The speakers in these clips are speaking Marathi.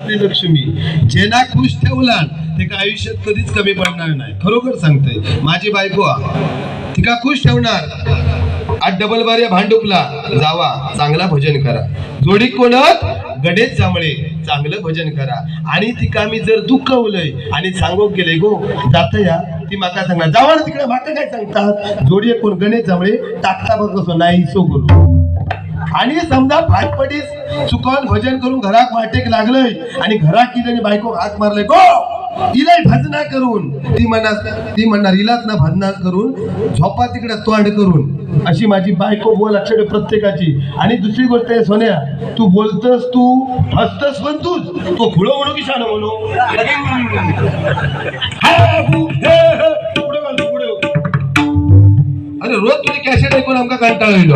लक्ष्मी जेना खुश ठेवला ते का आयुष्यात कधीच कमी पडणार नाही. खरोखर सांगते माझी बायको तिका खुश ठेवणार? आज डबल बार या भांडुपला. जावा चांगला भजन करा. जोडी कोणत? गणेश जांभळे. चांगलं भजन करा. आणि तिका मी जर दुखवलंय आणि सांगो गेले गो जाता या ती माका सांगणार जावा ना तिकडे माका काय सांगतात? जोडी कोण? गणेश जांभळे. टाकता बघ कसं नाही सो करू आणि समजा भाटपडीस चुकून भजन करून घरात वाटेक लागलंय आणि घरात किती बायको हात मारले गो! इलाय भजना करून ती म्हणणार ती म्हणणार इलाच ना भजना करून झोपा तिकडे तोंड करून. अशी माझी बायको बोल अक्षर प्रत्येकाची. आणि दुसरी गोष्ट आहे सोन्या तू बोलतस तू हसतस पण तूच. तो खुळो म्हणू की शाण म्हणू? अरे रोज तुझी कॅसेट ऐकून आमका कंटाळ येईल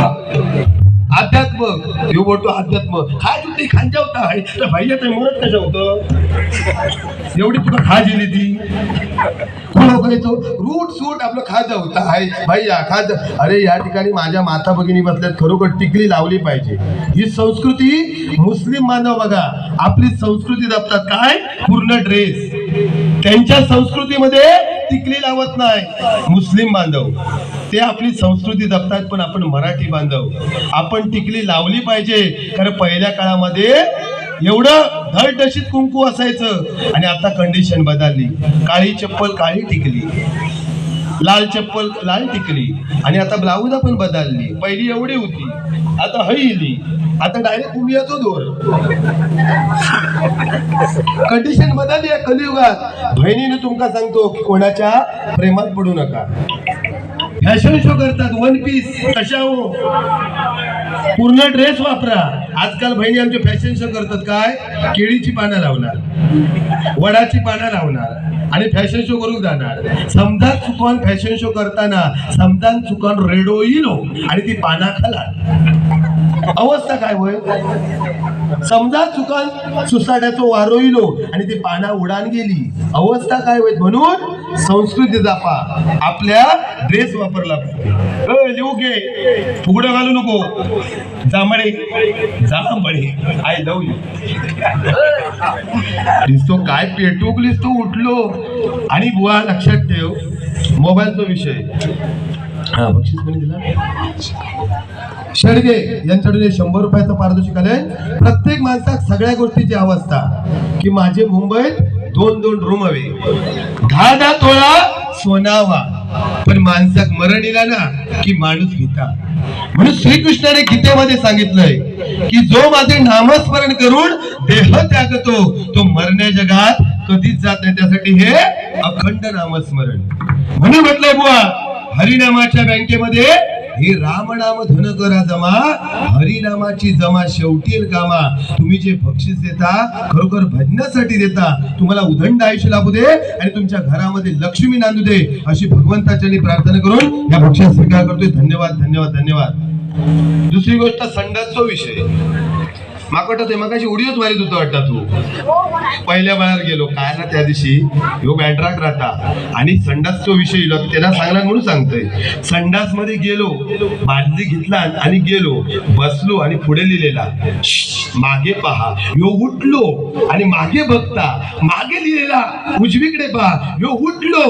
अध्यात्म. ह्यो बोलतो अध्यात्म. हा तू खांजा होता आहे? तर भाईया ते मरत कशा होत? एवढी तुला खा दिली ती. तो रूट सूट आपलं खाजा होता. आहे भैया खाज अरे या ठिकाणी माझ्या माता भगिनी बसल्यात. खरोखर टिकली लावली पाहिजे. ही संस्कृती मुस्लिम मानव बघा. आपली संस्कृती जपतात काय? पूर्ण ड्रेस त्यांच्या संस्कृतीमध्ये टिकली लावत नाही. मुस्लिम बांधव. ते आपली संस्कृती जपतात पण आपण मराठी बांधव. आपण टिकली लावली पाहिजे. कारण पहिल्या काळामध्ये एवढं धडधशीत कुंकू असायचं आणि आता कंडिशन बदलली. काळी चप्पल काळी टिकली. लाल चप्पल लाल टिकली. आणि आता ब्लाऊज पण बदलली. पहिली एवढी होती. आता हईली आता डायरेक्ट तुम्ही येतो दोर. कंडिशन बदलली आहे कलियुगात. बहिणीने तुमका सांगतो की कोणाच्या प्रेमात पडू नका. फॅशन शो करतात वन पीस कशा हो पूर्ण ड्रेस वापरा. आजकाल बहिणी आमचे फॅशन शो करतात काय? केळीची पानं लावणार वडाची पानं लावणार आणि फॅशन शो करून जाणार. समजा चुकून फॅशन शो करताना समजा चुकून रेडो येईल आणि ती पाना खाला अवस्था काय होय? समजा चुका सुसाड्याचं वारो इलो आणि ती पाना उडान गेली. अवस्था काय होईल म्हणून? संस्कृती जापा. आपल्या ड्रेस वापरला पाहिजे. लिहू घे. फुगडं घालू नको. जांभळे. जांभळे. आय लव यू दिसतो काय पेटूक दिसतो उठलो. आणि बुवा लक्षात ठेव. मोबाईलचा विषय. हा. बक्षीस कोणी दिला? शेडगे यांच्याकडे शंभर रुपयाचं पारितोषिक आलंय प्रत्येक माणसाक सगळ्या गोष्टीची अवस्था की माझे मुंबईत दोन दोन रूम हवे. दहा दहा तोळा सोनावा. पण माणसाक मरण इला ना की माणूस गीता म्हणून श्रीकृष्णाने गीतेमध्ये सांगितलंय की जो माझे नामस्मरण करून देह त्यागतो तो मरण्या जगात कधीच जात नाही. त्यासाठी हे अखंड नामस्मरण. म्हणून म्हटलंय बुवा हरिनामाच्या बँकेमध्ये हे रामनाम धन करा जमा. हरिनामाची जमा शेवटी कामा. तुम्ही जे बक्षीस देता खरोखर भजनासाठी देता तुम्हाला उदंड आयुष्य लाभू दे आणि तुमच्या घरामध्ये लक्ष्मी नांदू दे अशी भगवंताच्यानी प्रार्थना करून या बक्षीस स्वीकार करतोय. धन्यवाद धन्यवाद धन्यवाद. दुसरी गोष्ट संडासचा विषय माका वाटत मग उडीच मारित होतो वाटतं तू. पहिल्या बाहेर गेलो काय ना त्या दिवशी ह्यो बॅटराक राहता. आणि संडास तो विषय इलो त्याला सांगणार म्हणून सांगतोय. संडासमध्ये गेलो बादली घेतला आणि गेलो बसलो आणि पुढे लिहिलेला मागे पहा. ह्यो उठलो आणि मागे बघता मागे लिहिलेला उजवीकडे पहा. ह्यो उठलो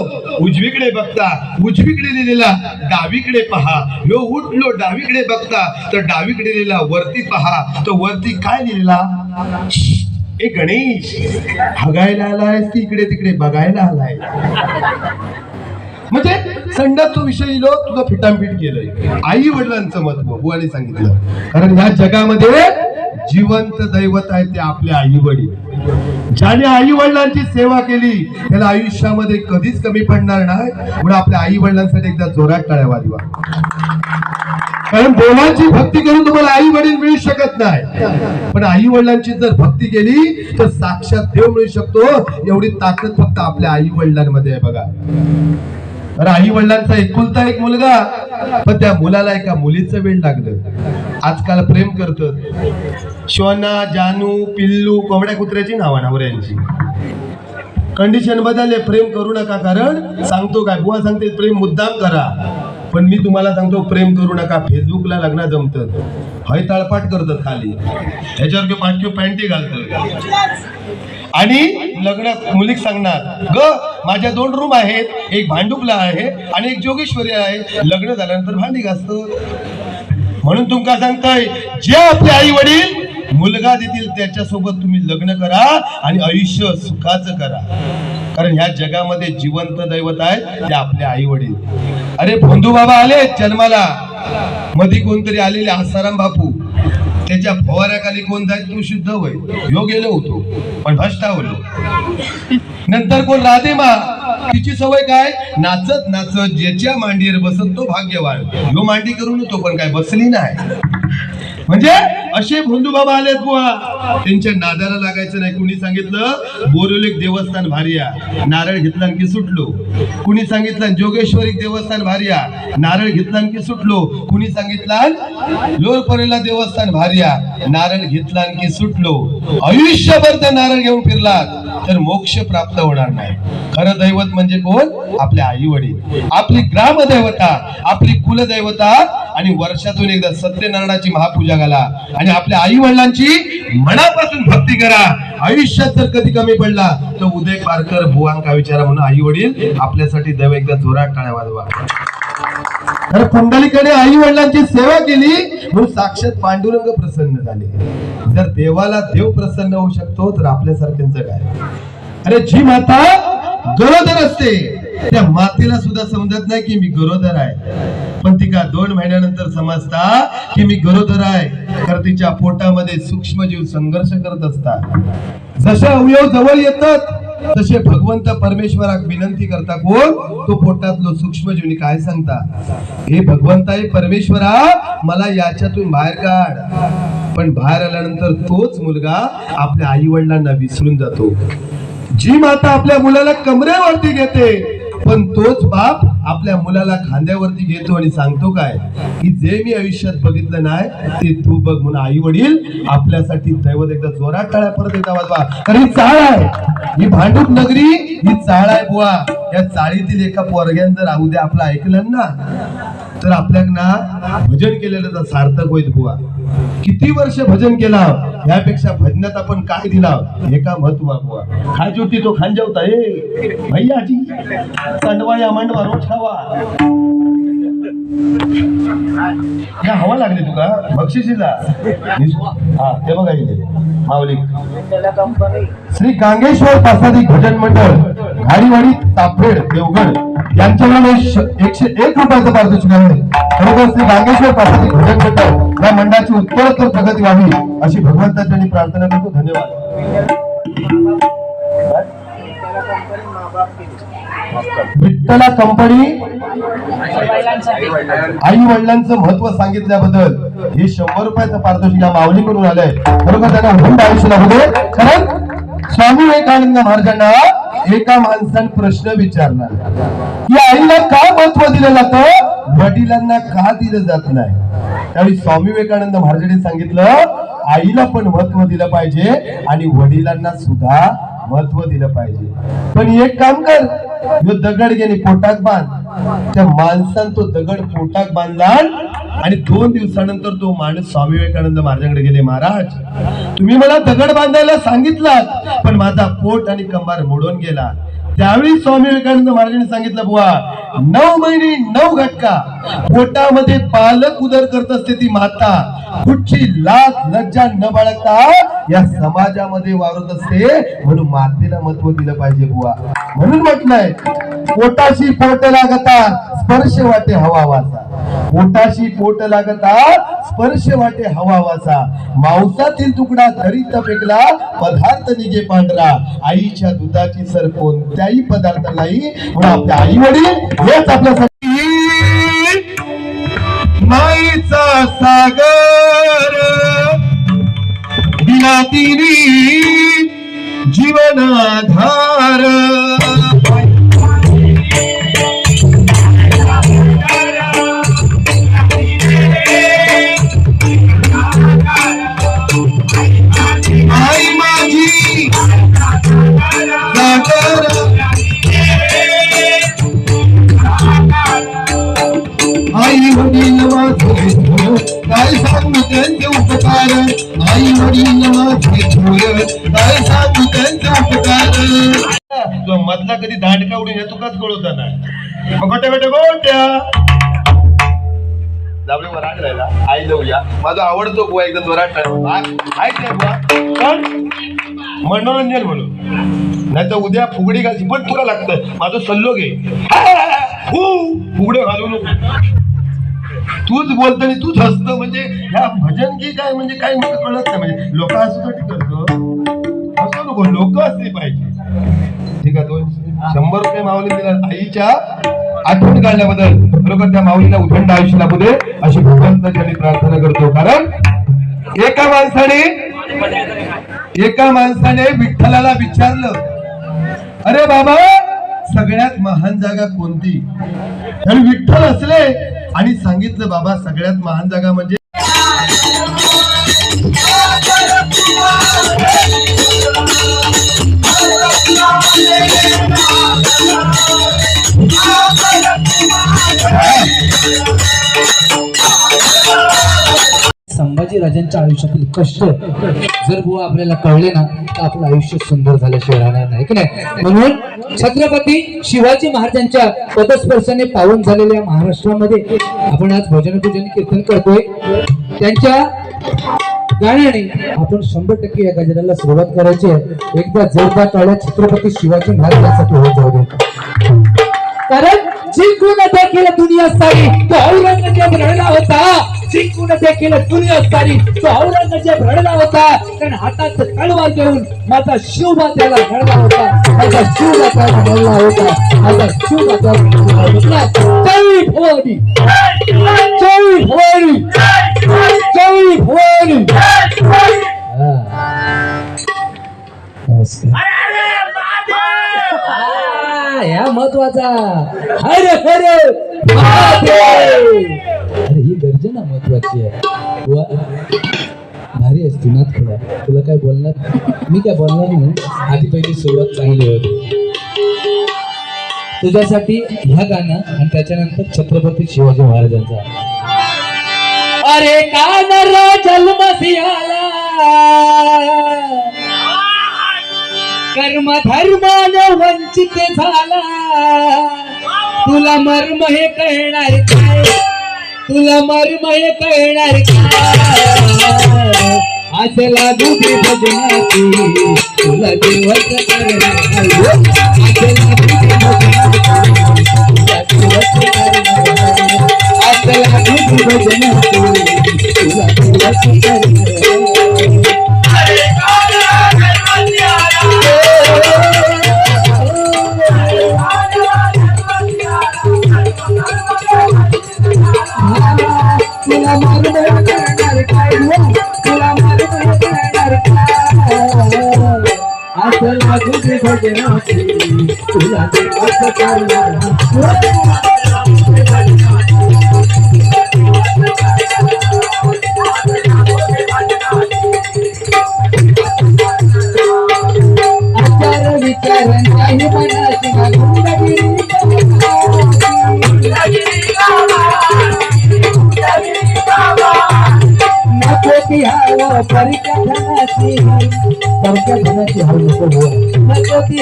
उजवीकडे बघता उजवीकडे लिहिलेला डावीकडे पहा. ह्यो उठलो डावीकडे बघता तर डावीकडे लिहिलेला वरती पहा. तर वरती काय लिहिलेला ए गणेश हगायला आलाय की इकडे तिकडे बघायला आलाय. म्हणजे संडासचा विषय इलो तुझं फिटामफिट केलंय. आई वडिलांचं महत्त्व बुवाने सांगितलं. कारण ह्या जगामध्ये जिवंत दैवत आहे ते आपले आई वडील. ज्याने आई वडिलांची सेवा केली त्याला आयुष्यामध्ये कधीच कमी पडणार नाही. म्हणून आपल्या आई वडिलांसाठी एकदा जोरात टाळ्या वाजवा. कारण देवाची भक्ती करून तुम्हाला आई वडील मिळू शकत नाही. पण आई वडिलांची जर भक्ती केली तर साक्षात देव मिळू शकतो. एवढी ताकद फक्त आपल्या आई वडिलांमध्ये आहे बघा. तर आई वडिलांचा एकुलता एक मुलगा पण त्या मुलाला एका मुलीचं वेळ लागलं. आजकाल प्रेम करत. शोना जानू पिल्लू कोंबड्या कुत्र्याची नावा नवऱ्यांची कंडिशन बदलले प्रेम करू नका कारण सांगतो काय? बुवा सांगते प्रेम मुद्दाम करा. पण मी तुम्हाला सांगतो प्रेम करू नका. फेसबुकला लग्न जमतं. हय करतात खाली. ह्याच्यावर किंवा पाठ पॅन्टी घालतात आणि लग्न मुलीक सांगणार ग माझ्या दोन रूम आहेत. एक भांडुपला आहे आणि एक जोगेश्वरी आहे. लग्न झाल्यानंतर भांडी घासत. म्हणून तुमका सांगताय जे आपले आई वडील मुलगा देतील त्याच्यासोबत तुम्ही लग्न करा आणि आयुष्य सुखाचं करा. कारण ह्या जगामध्ये जिवंत दैवत आहेत ते आपले आई वडील अरे भोंदू बाबा आले जन्माला. मध्ये कोणतरी आलेले आसाराम बापू. त्याच्या फवाऱ्याखाली कोण जाईल तू शुद्ध होय. यो गेलो होतो पण भष्टावलो नंतर कोण राधेमा तिची सवय काय? नाचत नाचत ज्याच्या मांडीवर बसत तो भाग्यवान. यो मांडी करून तो पण काय बसली नाही. म्हणजे असे बंधू बाबा आलेत बुवा. त्यांच्या नादाला लागायचं नाही. कुणी सांगितलं? बोरिवली देवस्थान भारिया. नारळ घेतला की सुटलो कुणी सांगितलं? जोगेश्वरी देवस्थान भारिया. नारळ घेतला की सुटलो कुणी सांगितलं? लोरपरेला देवस्थान भारिया. नारळ घेतला की सुटलो आयुष्यभर त्या नारळ घेऊन फिरलात. तर मोक्ष प्राप्त होणार नाही. खरं दैवत म्हणजे कोण? आपले आई वडील. आपली ग्रामदैवता आपली कुलदैवता आणि वर्षातून एकदा सत्यनारायणाची महापूजा घाला. आणि आपल्या आई वडिलांची मनापासून भक्ती करा. आयुष्यात जर कधी कमी पडला तर उदय पारकर भुवांका विचारा म्हणून आई वडील आपल्यासाठी देव एकदा जोरात टाळ्या वाजवा. तर पुंडलिकाने आई वडिलांची सेवा केली म्हणून साक्षात पांडुरंग प्रसन्न झाले. जर देवाला देव प्रसन्न होऊ शकतो तर आपल्यासारख्यांचं काय? अरे जी माता गरोदर असते त्या मातेला सुद्धा समजत नाही की मी गरोदर आहे. पण ती का दोन महिन्यानंतर समजता की मी गरोदर आहे? तर तिच्या पोटामध्ये सूक्ष्मजीव संघर्ष करत असतात. जसे अवयव जवळ येतात तसे भगवंत परमेश्वराक विनंती करता कोण? तो पोटातलो सूक्ष्मजीवनी काय सांगता? हे भगवंता हे परमेश्वरा मला याच्यातून बाहेर काढ. पण बाहेर आल्यानंतर तोच मुलगा आपल्या आई वडिलांना विसरून जातो. जी माता आपल्या मुलाला कमरेवरती घेते पण तोच बाप आपल्या मुलाला खांद्यावरती घेतो आणि सांगतो काय की जे मी आयुष्यात बघितलं नाही ते तू बघ म्हणून आई वडील आपल्यासाठी दैवत एकदा जोरात टाळ्या परत एकदा वाजवा कारण ही चाळ आहे. ही भांडूप नगरी ही चाळ आहे बुवा. या चाळीतील एका पोरग्यान जर उद्या आपलं ऐकलं ना तर आपल्याक ना भजन केलेलं तर सार्थक होईल बुवा. किती वर्ष भजन केला? यापेक्षा भजनात आपण काय दिला? हे का महत्त्व बुवा. खाज होती तो खांजवता ए भैयाजी सांडवा या मांडवा रोज खावा. या हवा लागली तुका? बक्षिसीला हा ते बघा इथे. माऊली. श्री गांगेश्वर प्रसादी भजन मंडळ घाडीवाडी तापडेड देवगड यांच्याकडून श- एकशे एक रुपयाचं पारितोषिक आहे. खरोखर श्री गांगेश्वर प्रसादी भजन मंडळ या मंडळाची उत्तरोत्तर प्रगती व्हावी अशी भगवंताची प्रार्थना करतो. धन्यवाद. विठ्ठला कंपनी आई वडिलांचं महत्त्व सांगितल्याबद्दल हे शंभर रुपयाचं पारितोषिक या माऊलीकडून आलंय. बरोबर त्यांना हुंड आयुष्य लागू कारण स्वामी विवेकानंद महाराजांना एका माणसाने प्रश्न विचारला. की आईला का महत्त्व दिलं जातं? वडिलांना का दिलं जात नाही? त्यावेळी स्वामी विवेकानंद महाराजांनी सांगितलं आईला पण महत्त्व दिलं पाहिजे आणि वडिलांना सुद्धा महत्त्व दिलं पाहिजे. पण एक काम कर ह्यो दगड गेली पोटात बांध. त्या माणसान तो दगड पोटात बांधला आणि दोन दिवसानंतर तो माणूस स्वामी विवेकानंद महाराजांकडे गेले महाराज तुम्ही मला दगड बांधायला सांगितलात पण माझा पोट आणि कंबार मोडून गेला. त्यावेळी स्वामी विवेकानंद महाराजांनी सांगितलं बुवा नऊ महिने नऊ घटका. पोटामध्ये पालक उदर करत असते ती माता. कुठची लाज लज्जा न बाळगता या समाजामध्ये वावरत असते. म्हणून मातेला महत्त्व दिलं पाहिजे बुवा. म्हणून म्हटलंय पोटाशी पोट लागता स्पर्श वाटे हवा वाचा. पोटाशी पोट लागता स्पर्श वाटे हवावाचा मांसातील तुकडा धरीत फेकला पदार्थ निघे पांढरा. आईच्या दुधाची सर कोणत्याही पदार्थ नाही म्हणून आपल्या आई वडील हेच आपल्यासाठी माईचा सागर. दिला तिनी जीवनाधार. तो मधला कधी दांडका उडून हे तुकाच कळवता नाही मग गोट्या गोट्या गोट्या दाबले वराट राहिला. आई जाऊया माझा आवडतो बुवा एकदा जोरात ऐक नाही बुवा. पण मनोरंजन म्हणून नाही तर उद्या फुगडी घालची पण तुला लागतं माझं सल्लो घे. फुगडे घालू नको. तूच बोलतो आणि तूच हसतो. म्हणजे ह्या भजन की काय? म्हणजे काय मला कळत नाही. म्हणजे लोक हसूसाठी करतो. असं नको. लोक असली पाहिजे. ठीक आहे दोन शंभर रुपये माऊली दिला. आईच्या आठवण काढल्याबद्दल बरोबर त्या माऊलीला उदंड आयुष्य लाभू दे अशी भगवंताची प्रार्थना करतो. कारण एका माणसाने एका माणसाने विठ्ठलाला विचारलं अरे बाबा सगळ्यात महान जागा कोणती? आणि विठ्ठल असले आणि सांगितलं बाबा सगळ्यात महान जागा म्हणजे राजांच्या आयुष्यातील कष्ट जर बुवा आपल्याला कळले ना तर आपलं आयुष्य सुंदर झाल्याशिवाय राहणार नाही की नाही? म्हणून छत्रपती शिवाजी महाराजांच्या पदस्पर्शाने पावन झालेल्या महाराष्ट्रामध्ये आपण आज भजन पूजन कीर्तन करतोय. त्यांच्या गाण्याने आपण शंभर टक्के या गजराला सुरुवात करायची आहे. एकदा जोरदार टाळ्या छत्रपती शिवाजी महाराजांसाठी होत जाऊ दे कारण जिंकून देखील दुनिया सारी. औरंगजेब राहिला होता. जिंकून देखील दुनिया असताना तो औरंगजेब रडला होता. कारण हातात तलवार घेऊन माझा शिवबा त्याला रडला होता. माझा शिवबा त्याला रडला होता. माझा शिवबा त्याला रडला जय भवानी. जय भवानी. जय भवानी. नमस्कार. या महत्त्वाचा. हरे हरे महादेव. अरे ही गर्जना महत्वाची आहे. भारी असते ना थोडा तुला काय बोलणार? मी काय बोलणार नाही. आधी पहिली सुरुवात चांगली होती. तुझ्यासाठी ह्या गाणं आणि त्याच्यानंतर छत्रपती शिवाजी महाराजांचा. अरे कानर कर्म धर्मान वंचित झाला. तुला मर्म हे कळणार काय? तुला मर्म हे कळणार काय असला दुधी भजनाची तुला दिवस करणार असला दुधी भजनाची तुला दिवस Thank you. असं भजनाची तुला ते असं करणार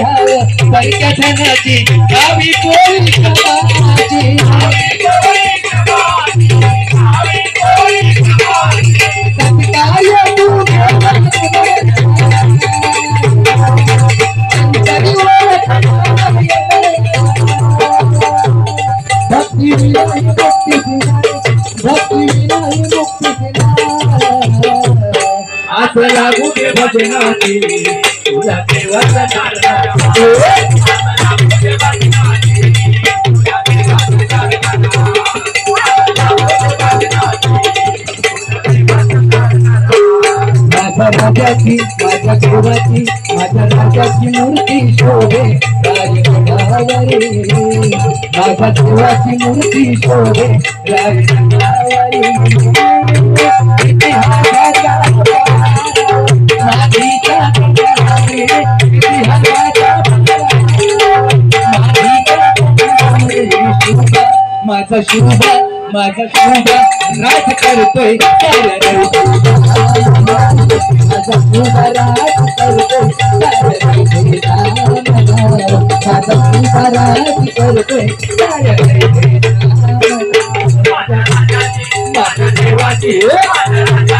विनाही लागू भजनाची. राजाची माझ्या देवाची माझ्या राजाची मूर्ती शोभे राजगडावरी माझ्या देवाची मूर्ती शोभे राजगडावरी इतिहासाचा माझीचा माझा शुभ माझा तुझा राज करतोय माझा तुझा राज करतोय माझा तुझा राज करतोय माझ्या देवाची.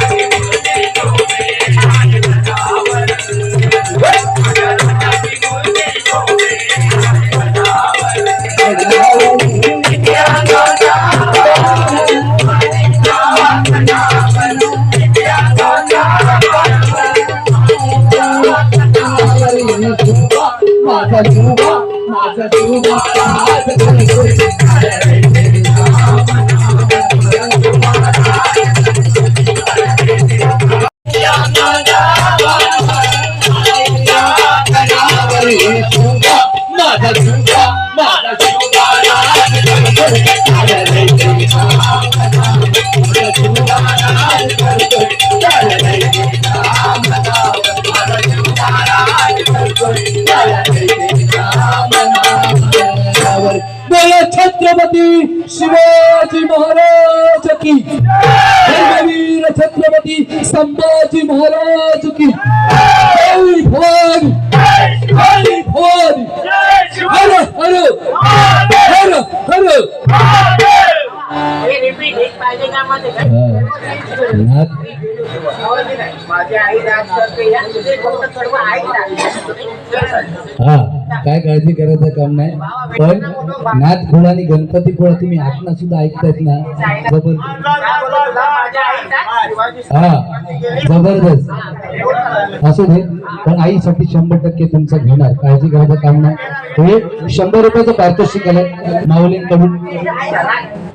संभाजी महाराज की. जय भवानी. जय भवानी. हर हर. हर हर. नाथ माझी आई राज करते या तुझे फक्त सर्व आई डान्स हा काय काळजी करायचं काम नाही. पण नाथ खुळा आणि गणपती खुळा तुम्ही आत्मा सुद्धा ऐकतायत ना जबरदस्त. हा जबरदस्त. असू दे पण आईसाठी शंभर टक्के तुमचं घेणार. काळजी करायचं काम नाही. हे शंभर रुपयाचं पारितोषिक आलं माऊलींकडून.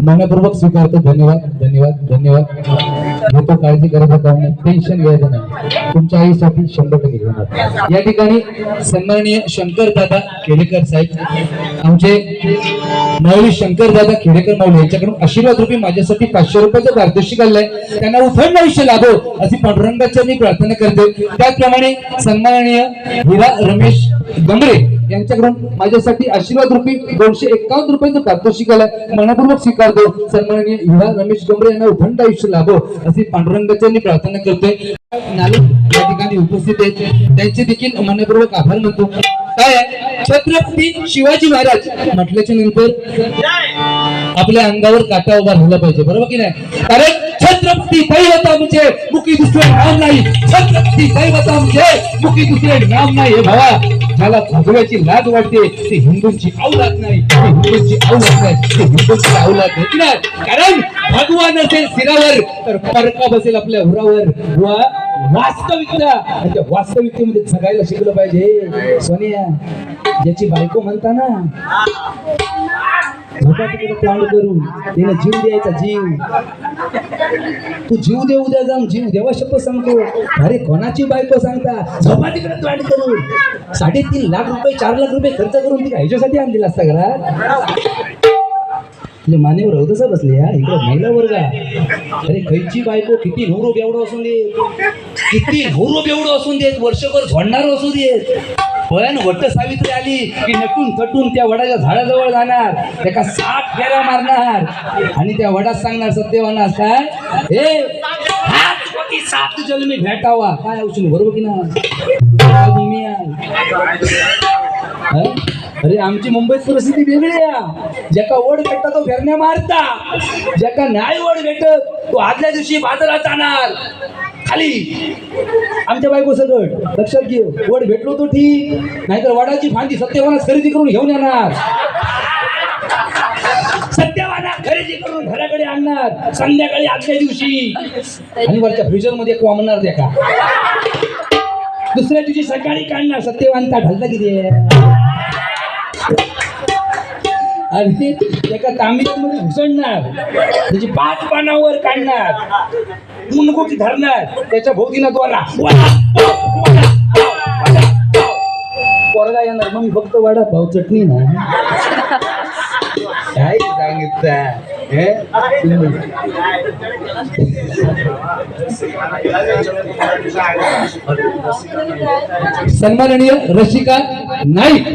मनपूर्वक स्वीकारतो. धन्यवाद धन्यवाद धन्यवाद. घेतो काळजी करायचं काम नाही टेन्शन घ्यायचं नाही. तुमच्या आईसाठी शंभर टक्के घेणार या ठिकाणी सन्माननीय शंकर दादा खेडेकर साहेब आमचे माऊली शंकर दादा खेडेकर माऊली यांच्याकडून आशीर्वाद रुपये माझ्यासाठी पाचशे रुपयाचं पारितोषिक आलंय त्यांना उफंड आयुष्य लाभो अशी पांडुरंगाची मी प्रार्थना करते. त्याचप्रमाणे सन्माननीय हिरा रमेश गमरे यांच्याकडून माझ्यासाठी आशीर्वाद रुपी दोनशे एकावन्न रुपयांचं पारितोषिक आलंय मनपूर्वक स्वीकारतो सन्माननीय युवा रमेश गमरे यांना उथंड आयुष्य लाभो अशी पांडुरंगाची मी प्रार्थना करतोय. नाले या ठिकाणी उपस्थित आहेत. त्यांचे देखील मनपूर्वक आभार मानतो. काय आहे? छत्रपती शिवाजी महाराज म्हटल्याच्या नंतर आपल्या अंगावर काटा उभा राहिला पाहिजे बरोबर की नाही? कारण छत्रपती दैवता म्हणजे मुखी दुसरे नाम नाही. छत्रपती दैवता म्हणजे मुखी दुसरे नाम नाही हे भावा. ज्याला भगव्याची लाज वाटते ते हिंदूंची औलाद नाही ते हिंदूंची औलाद नाही ते हिंदूंची औलाद नाही. कारण भगवान असेल सिरावर तर परका बसेल आपल्या उरावर. वा वास्तविकता. आणि त्या वास्तविकतेमध्ये जगायला शिकलं पाहिजे. सोनिया ज्याची बायको म्हणता ना झोपा तोंड करून तिने जीव द्यायचा जीव. तू जीव दे उद्या जाऊन जीव देवा शपथ सांगतो अरे कोणाची बायको सांगता? झपाटीकडे तिकडे तोंड करून. साडेतीन लाख रुपये चार लाख रुपये खर्च करून ती ह्याच्यासाठी आणलेला असता घरात? म्हणजे मानेवर अवधसा बसले या इकडे महिला वर्ग अरे खैची बायको किती नवरो बेवडो असून दे किती नवरो बेवडो असून देत? वर्षभर झोडणार असू देत? पण वट सावित्री आली की नटून थटून त्या वडाच्या झाडाजवळ जाणार. त्याका सात फेऱ्या मारणार. आणि त्या वडात सांगणार सत्यवाना काय हे हाच जल सात जन्मी भेटावा. काय औषध बरोबर की ना मी अरे आमची मुंबईत परिस्थिती वेगळी आहे. ज्याका ओढ भेटता तो फेरण्या मारता. ज्याका नाही ओढ भेटत तो आदल्या दिवशी बाजारात जाणार. खाली. आमच्या बायको सगळं लक्षात घे वड भेटलो तो ठीक. नाहीतर वडाची फांदी सत्यवानास खरेदी करून घेऊन येणार. सत्यवाना खरेदी करून घराकडे आणणार. संध्याकाळी आजच्या दिवशी. आणि वरच्या फ्रीजरमध्ये कोंबणार त्या का दुसऱ्या दिवशी सकाळी काढणार. सत्यवानता घालता किती आहे? आणि एका तांब्यामध्ये घुसळणार त्याची पाच पानावर काढणार. मुनगुटी धरणार. त्याच्या भोवतीनं द्वारा पोरगा येणार. मग फक्त वडा भाऊ चटणी ना. काय सांगितलं? हे? सन्माननीय रसिका नाईक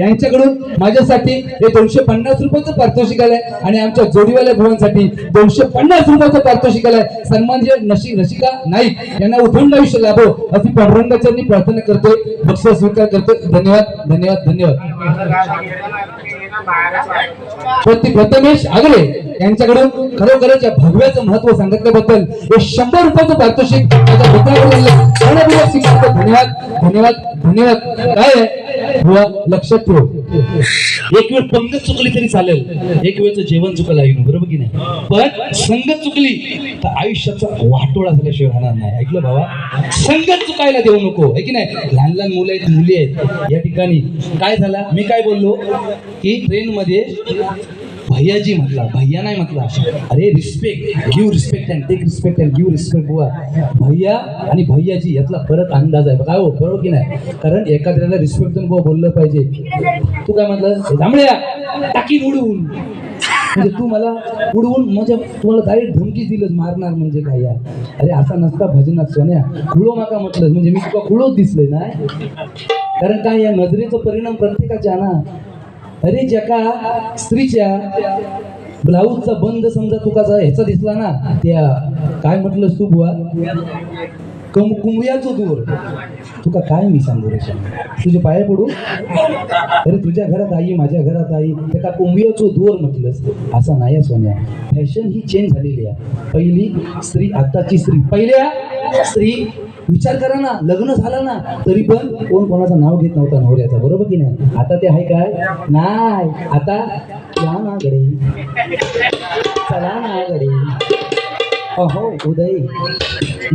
यांच्याकडून माझ्यासाठी हे दोनशे पन्नास रुपयाचं पारितोषिक आलंय आणि आमच्या जोडीवाल्या भावांसाठी दोनशे पन्नास रुपयाचं पारितोषिक आलंय. सन्माननीय नशी रसिका नाईक यांना उठून आयुष्य लाभो अशी पांडुरंगाच्या प्रार्थना करतोय. बक्षीस स्वीकार करतोय. धन्यवाद धन्यवाद धन्यवाद. प्रति प्रथमेश आगले यांच्याकडून खरोखरच या भगव्याचं महत्त्व सांगितल्याबद्दल हे शंभर रुपयाचं पारितोषिक माझ्या धन्यवाद धन्यवाद धन्यवाद. काय आहे? लक्षात ठेव. एक वेळ पंगत चुकली तरी चालेल. एक वेळचं जेवण चुकलं आहे बरोबर की नाही? पण संगत चुकली तर आयुष्याचा वाटोळा झाल्याशिवाय राहणार नाही. ऐकलं बाबा संगत चुकायला देऊ नको. आहे की नाही? लहान लहान मुलं आहेत मुली आहेत. या ठिकाणी काय झाला? मी काय बोललो? की ट्रेन मध्ये भैयाजी म्हटला भैया नाही म्हटला. अरे respect give respect and take respect and give respect बुवा. भैया आणि भैयाजी यातला फरक अंदाज आहे. काय हो बरोबर की नाही? कारण एखाद्याला रिस्पेक्ट देऊन बुवा बोललं पाहिजे. तू काय म्हटलं? जांभळ्या टाकी उडवून म्हणजे तू मला उडवून म्हणजे तुम्हाला डायरेक्ट धमकी दिलं मारणार म्हणजे काय यार? अरे असा नसता भजनात सोन्या. खुळो माका म्हटलं म्हणजे मी तुला खुळोच दिसलंय ना. कारण काय या नजरेचा परिणाम प्रत्येकाच्या ना? अरे जका स्त्रीच्या ब्लाऊजचा बंद समजा तुकाचा ह्याचा दिसला ना त्या काय म्हटलंस तू बुवा कम कुंभयाचो दूर. तुका काय मी सांगू रे तुझे पाया पडू? अरे तुझ्या घरात आई माझ्या घरात आई त्या कुंभियाचो दूर म्हटलंस असा नाही आहे सोन्या फॅशन ही चेंज झालेली आहे. पहिली स्त्री आताची स्त्री. पहिल्या स्त्री विचार करा ना लग्न झालं ना तरी पण कोण कोणाचं नाव घेत नव्हता नवऱ्याचा. बरोबर की नाही? आता ते आहे काय? नाही. आता या ना गडे चला ना गडे अहो उदय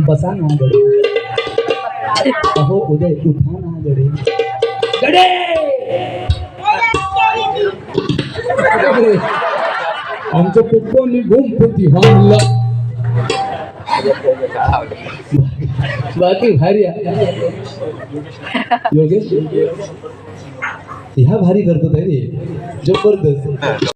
बसा ना गडे. अहो उदय उठा ना गडे. गडे! आमच्या निघून पती हा बाकी भारी योगेश ह्या भारी करतो रे जबरदस्त.